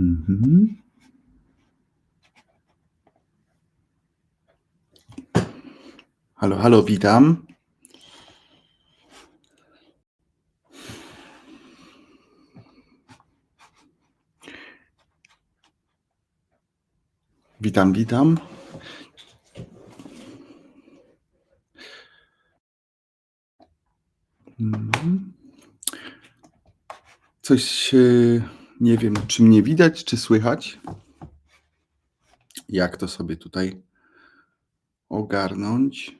Mhm. Halo, halo, witam. Witam, witam. Mhm. Coś nie wiem, czy mnie widać, czy słychać. Jak to sobie tutaj ogarnąć?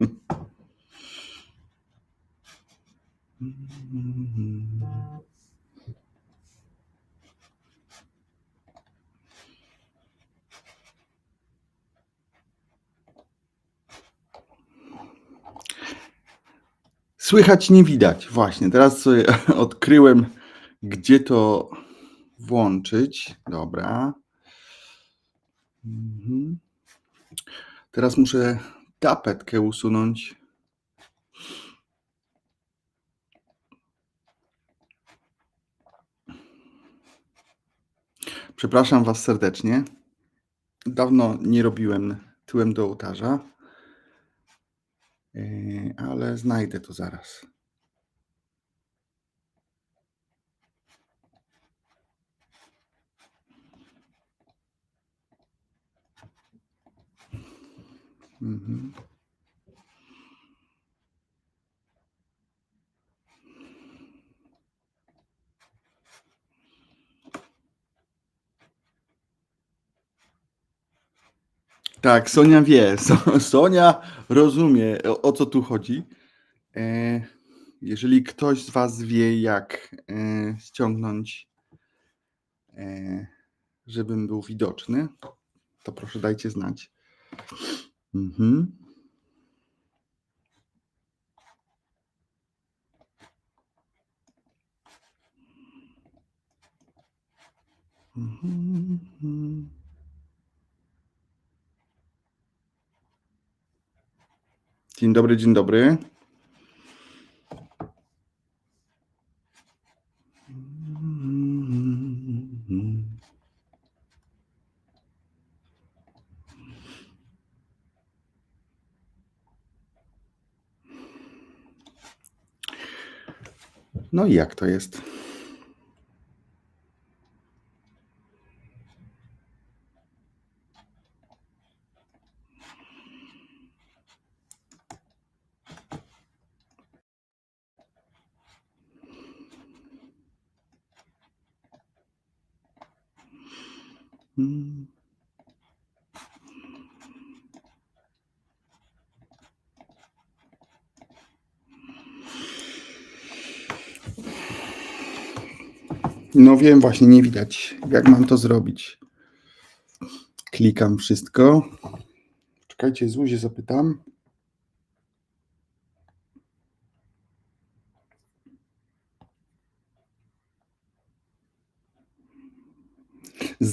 Słychać, nie widać. Właśnie, teraz sobie odkryłem, gdzie to włączyć. Dobra. Mhm. Teraz muszę tapetkę usunąć. Przepraszam Was serdecznie. Dawno nie robiłem tyłem do ołtarza, ale znajdę to zaraz. Mhm. Tak, Sonia wie. So, Sonia rozumie, o, o co tu chodzi. E, jeżeli ktoś z Was wie, jak e, ściągnąć, e, żebym był widoczny, to proszę dajcie znać. Mhm. Mhm. Dzień dobry, dzień dobry. No i jak to jest? No wiem, właśnie nie widać, jak mam to zrobić. Klikam wszystko. Czekajcie, Zuzie zapytam.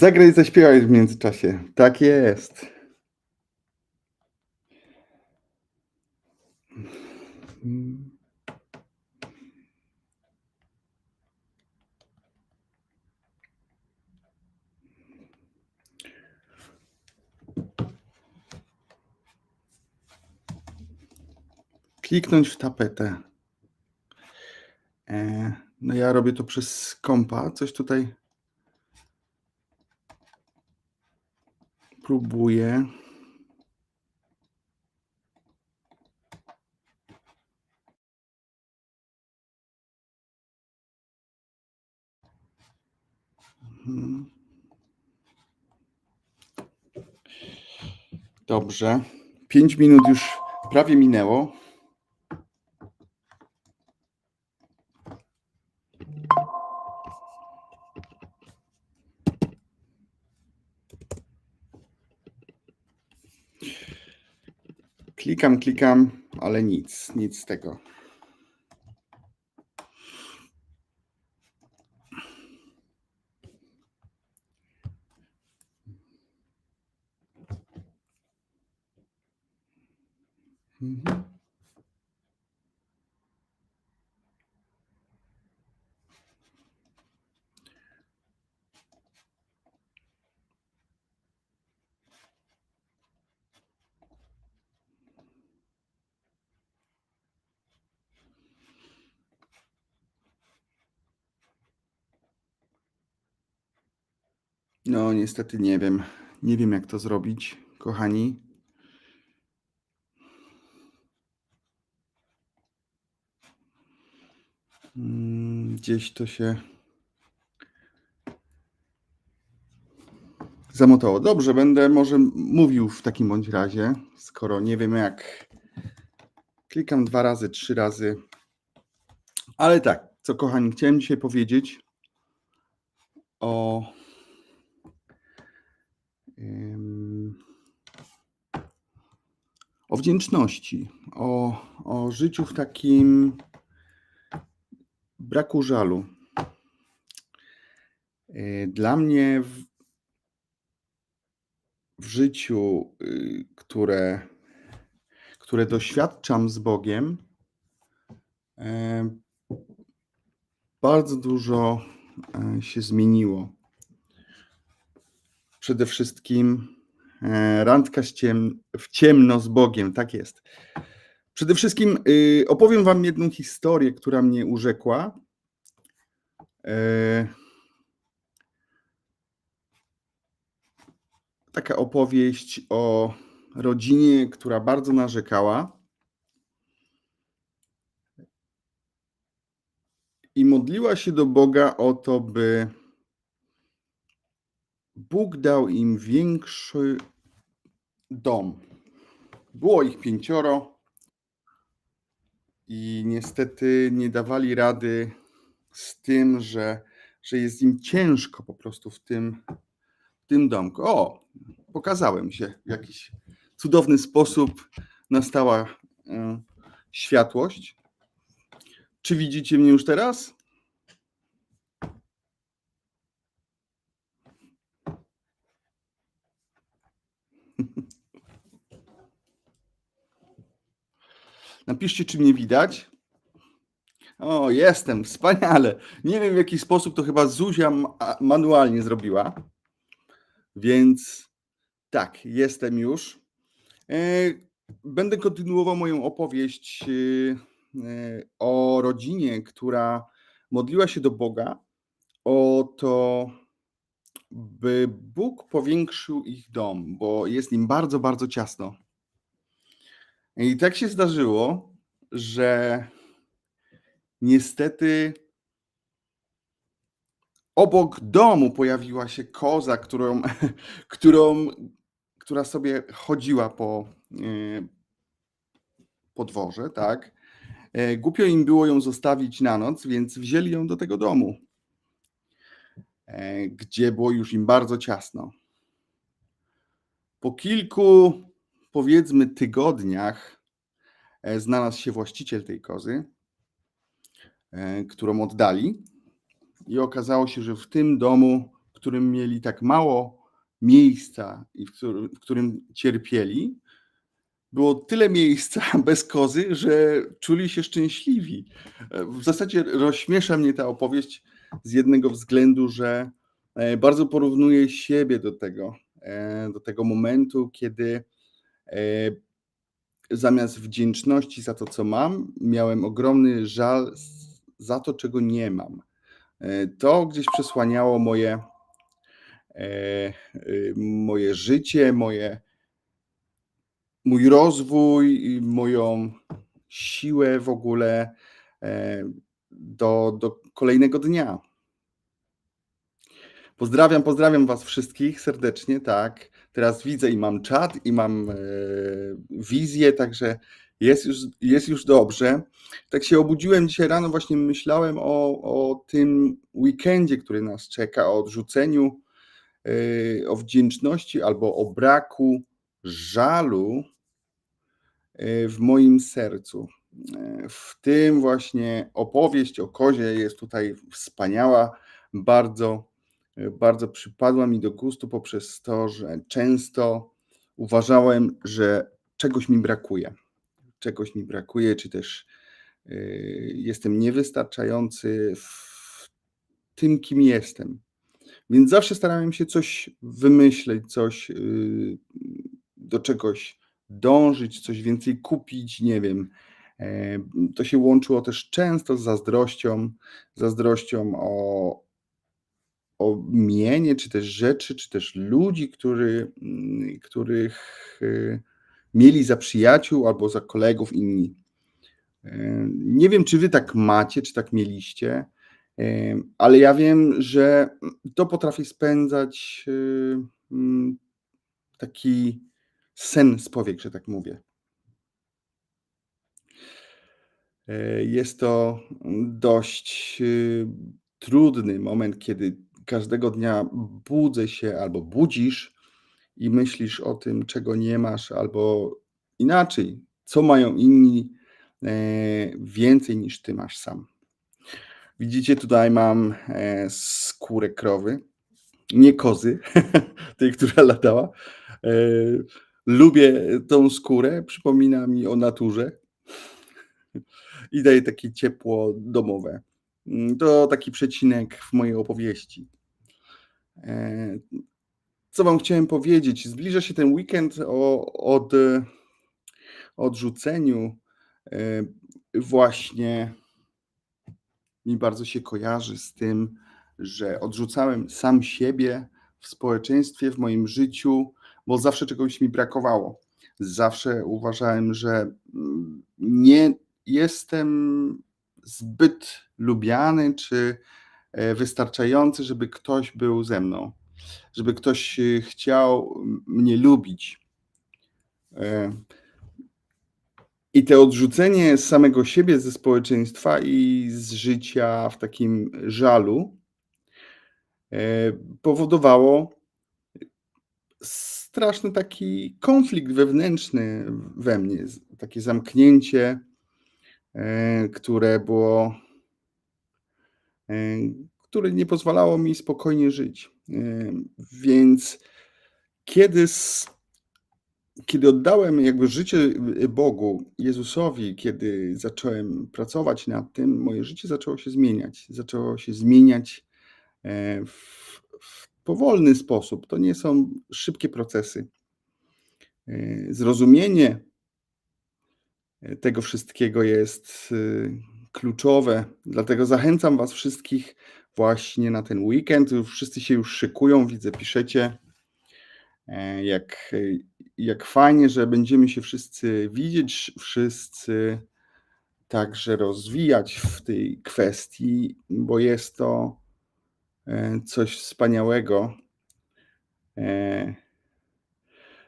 Zagraj zaśpiewaj w międzyczasie. Tak jest. Kliknąć w tapetę. E, no ja robię to przez kompa. Coś tutaj próbuję. Mhm. Dobrze. Pięć minut już prawie minęło. Klikam, klikam, ale nic, nic z tego. Mhm. No, niestety nie wiem. Nie wiem, jak to zrobić, kochani. Mm, Gdzieś to się zamotało. Dobrze, będę może mówił w takim bądź razie, skoro nie wiem jak. Klikam dwa razy, trzy razy. Ale tak, co kochani, chciałem dzisiaj powiedzieć o. o wdzięczności, o, o życiu w takim braku żalu. Y, Dla mnie w, w życiu, y, które, które doświadczam z Bogiem, e, bardzo dużo e, się zmieniło. Przede wszystkim e, randka ciem, w ciemno z Bogiem, tak jest. Przede wszystkim y, opowiem Wam jedną historię, która mnie urzekła. E, taka opowieść o rodzinie, która bardzo narzekała i modliła się do Boga o to, by Bóg dał im większy dom. Było ich pięcioro i niestety nie dawali rady z tym, że, że jest im ciężko po prostu w tym, w tym domku. O, pokazałem się w jakiś cudowny sposób. Nastała e, światłość. Czy widzicie mnie już teraz? Napiszcie, czy mnie widać. O, jestem, wspaniale. Nie wiem w jaki sposób to chyba Zuzia ma- manualnie zrobiła. Więc tak, jestem już. E, Będę kontynuował moją opowieść e, e, o rodzinie, która modliła się do Boga o to, by Bóg powiększył ich dom, bo jest im bardzo, bardzo ciasno. I tak się zdarzyło, że niestety obok domu pojawiła się koza, którą, którą, która sobie chodziła po, dworze, tak? E, Głupio im było ją zostawić na noc, więc wzięli ją do tego domu, e, gdzie było już im bardzo ciasno. Po kilku, powiedzmy, tygodniach e, znalazł się właściciel tej kozy, e, którą oddali. I okazało się, że w tym domu, w którym mieli tak mało miejsca i w którym, cierpieli, było tyle miejsca bez kozy, że czuli się szczęśliwi. E, W zasadzie rozśmiesza mnie ta opowieść z jednego względu, że bardzo porównuję siebie do tego, do tego momentu, kiedy zamiast wdzięczności za to, co mam, miałem ogromny żal za to, czego nie mam. E, To gdzieś przesłaniało moje, e, e, moje życie, moje, mój rozwój, moją siłę w ogóle e, do, do kolejnego dnia. Pozdrawiam, pozdrawiam Was wszystkich serdecznie, tak. Teraz widzę i mam czat, i mam e, wizję, także jest już, jest już dobrze. Tak się obudziłem dzisiaj rano, właśnie myślałem o, o tym weekendzie, który nas czeka, o odrzuceniu, e, o wdzięczności albo o braku żalu e, w moim sercu. W tym właśnie opowieść o kozie jest tutaj wspaniała, bardzo, bardzo przypadła mi do gustu poprzez to, że często uważałem, że czegoś mi brakuje. Czegoś mi brakuje, czy też e, jestem niewystarczający w tym, kim jestem. Więc zawsze starałem się coś wymyśleć, coś y, do czegoś dążyć, coś więcej kupić, nie wiem. E, To się łączyło też często z zazdrością, zazdrością o, o mienie, czy też rzeczy, czy też ludzi, który, mm, których y, mieli za przyjaciół albo za kolegów inni. E, nie wiem, czy wy tak macie, czy tak mieliście, e, ale ja wiem, że to potrafi spędzać y, mm, taki sen z powiek, że tak mówię. E, Jest to dość y, trudny moment, kiedy każdego dnia budzę się albo budzisz i myślisz o tym, czego nie masz, albo inaczej, co mają inni e, więcej niż ty masz sam. Widzicie, tutaj mam e, skórę krowy, nie kozy, tej, która latała. E, Lubię tą skórę, przypomina mi o naturze i daje takie ciepło domowe. To taki przecinek w mojej opowieści. E, Co Wam chciałem powiedzieć? Zbliża się ten weekend o od, odrzuceniu. e, Właśnie mi bardzo się kojarzy z tym, że odrzucałem sam siebie w społeczeństwie, w moim życiu, bo zawsze czegoś mi brakowało. Zawsze uważałem, że mm, nie jestem zbyt lubiany czy wystarczający, żeby ktoś był ze mną, żeby ktoś e, chciał mnie lubić. E, I to odrzucenie samego siebie ze społeczeństwa i z życia w takim żalu e, powodowało straszny taki konflikt wewnętrzny we mnie, takie zamknięcie, e, które było, e, które nie pozwalało mi spokojnie żyć. E, Więc kiedy, kiedy oddałem jakby życie y, Bogu, Jezusowi, kiedy zacząłem pracować nad tym, moje życie zaczęło się zmieniać. Zaczęło się zmieniać e, w, w powolny sposób. To nie są szybkie procesy. E, Zrozumienie e, tego wszystkiego jest kluczowe. Dlatego zachęcam Was wszystkich właśnie na ten weekend. Wszyscy się już szykują, widzę, piszecie. E, Jak, jak fajnie, że będziemy się wszyscy widzieć, wszyscy także rozwijać w tej kwestii, bo jest to e, coś wspaniałego. E,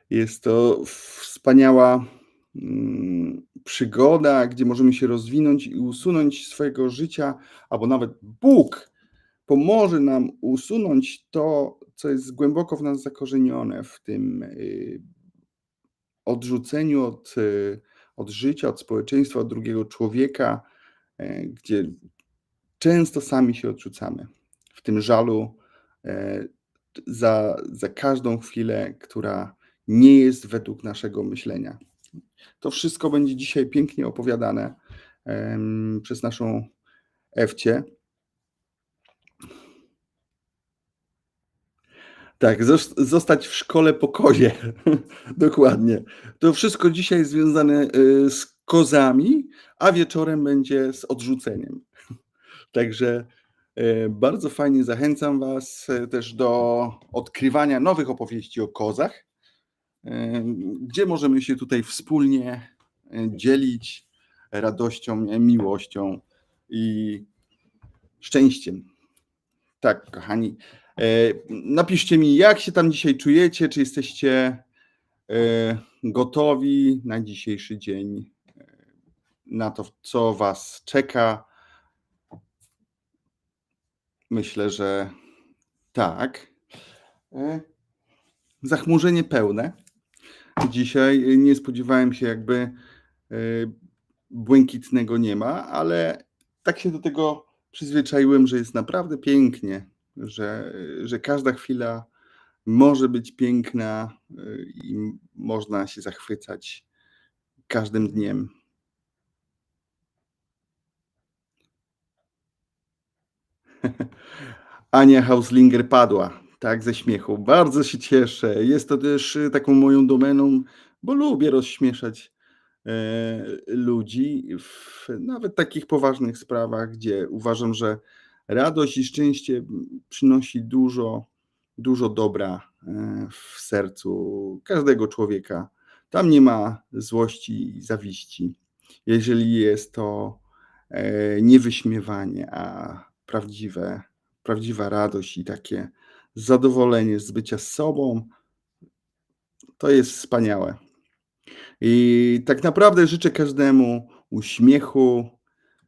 Jest to wspaniała przygoda, gdzie możemy się rozwinąć i usunąć swojego życia, albo nawet Bóg pomoże nam usunąć to, co jest głęboko w nas zakorzenione, w tym y, odrzuceniu od, y, od życia, od społeczeństwa, od drugiego człowieka, e, gdzie często sami się odrzucamy. W tym żalu e, za, za każdą chwilę, która nie jest według naszego myślenia. To wszystko będzie dzisiaj pięknie opowiadane przez naszą Ewcię. Tak, zos- zostać w szkole po kozie. Dokładnie. To wszystko dzisiaj związane y, z kozami, a wieczorem będzie z odrzuceniem. Także e, bardzo fajnie zachęcam Was e, też do odkrywania nowych opowieści o kozach, gdzie możemy się tutaj wspólnie e, dzielić radością, e, miłością i szczęściem. Tak, kochani. E, Napiszcie mi, jak się tam dzisiaj czujecie, czy jesteście gotowi na dzisiejszy dzień, na to, co Was czeka. Myślę, że tak. Zachmurzenie pełne. Dzisiaj e, nie spodziewałem się, jakby e, błękitnego nie ma, ale tak się do tego przyzwyczaiłem, że jest naprawdę pięknie, że, że każda chwila może być piękna y, i można się zachwycać każdym dniem. Ania Hauslinger padła, tak, ze śmiechu. Bardzo się cieszę. Jest to też y, taką moją domeną, bo lubię rozśmieszać e, ludzi w nawet takich poważnych sprawach, gdzie uważam, że radość i szczęście przynosi dużo, dużo dobra e, w sercu każdego człowieka. Tam nie ma złości i zawiści. Jeżeli jest to e, nie wyśmiewanie, a prawdziwe, prawdziwa radość i takie zadowolenie z bycia sobą, to jest wspaniałe. I tak naprawdę życzę każdemu uśmiechu,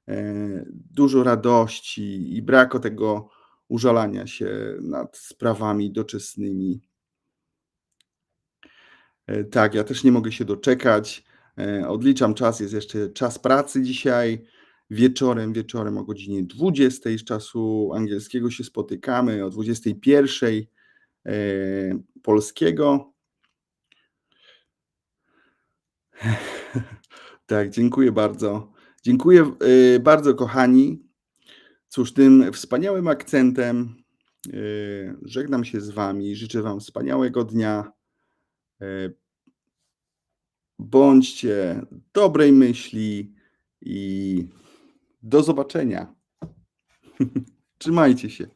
e, dużo radości i braku tego użalania się nad sprawami doczesnymi. E, Tak, ja też nie mogę się doczekać. E, Odliczam czas, jest jeszcze czas pracy dzisiaj. Wieczorem, wieczorem o godzinie 20 z czasu angielskiego się spotykamy, o 21 e, polskiego. Tak, dziękuję bardzo. Dziękuję y, bardzo, kochani. Cóż, tym wspaniałym akcentem y, żegnam się z Wami. Życzę Wam wspaniałego dnia. Bądźcie dobrej myśli i do zobaczenia. Trzymajcie się.